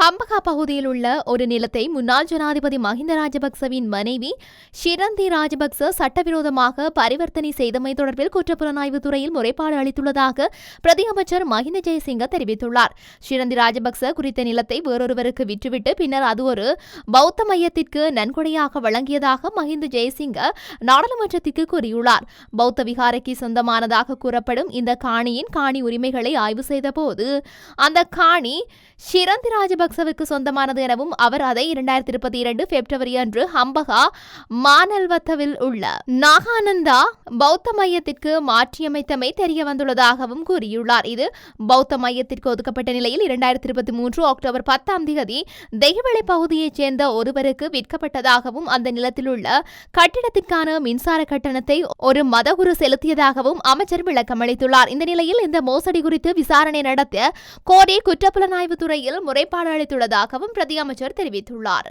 ஹம்பகா பகுதியில் உள்ள ஒரு நிலத்தை முன்னாள் ஜனாதிபதி மஹிந்த ராஜபக்சவின் மனைவி ஷிரந்தி ராஜபக்ச சட்டவிரோதமாக பரிவர்த்தனை செய்தமை தொடர்பில் குற்றப்புலனாய்வு துறையில் முறைப்பாடு அளித்துள்ளதாக பிரதி அமைச்சர் மஹிந்த ஜெயசிங்க தெரிவித்துள்ளார். ஷிரந்தி ராஜபக்ச குறித்த நிலத்தை வேறொருவருக்கு விற்றுவிட்டு பின்னர் அது ஒரு பௌத்த மையத்திற்கு நன்கொடையாக வழங்கியதாக மஹிந்த ஜெயசிங்க நாடாளுமன்றத்திற்கு கூறியுள்ளார். பௌத்த விகாரைக்கு சொந்தமானதாக கூறப்படும் இந்த காணியின் காணி உரிமைகளை ஆய்வு செய்தபோது அந்த காணி ஷிரந்தி ராஜபக்ச ராஜபக்சவுக்கு சொந்தமானது எனவும் அவர் அதை இரண்டாயிரத்தி இருபத்தி இரண்டு பிப்ரவரி அன்று ஹம்பகா மானல்வத்தவில் உள்ள நாகானந்தா பௌத்த மையத்திற்கு மாற்றியமைத்தமை தெரிய வந்துள்ளதாகவும் கூறியுள்ளார். இது பௌத்த மையத்திற்கு ஒதுக்கப்பட்ட நிலையில் இரண்டாயிரத்தி இருபத்தி மூன்று அக்டோபர் பத்தாம் தேதி தெய்வளை பகுதியைச் சேர்ந்த ஒருவருக்கு விற்கப்பட்டதாகவும் அந்த நிலத்தில் உள்ள கட்டிடத்திற்கான மின்சார கட்டணத்தை ஒரு மதகுரு செலுத்தியதாகவும் அமைச்சர் விளக்கமளித்துள்ளார் இந்த நிலையில் இந்த மோசடி குறித்து விசாரணை நடத்த கோரி குற்றப்புலனாய்வு துறையில் முறைப்பாடு அளித்துள்ளதாகவும் பிரதி அமைச்சர் தெரிவித்துள்ளார்.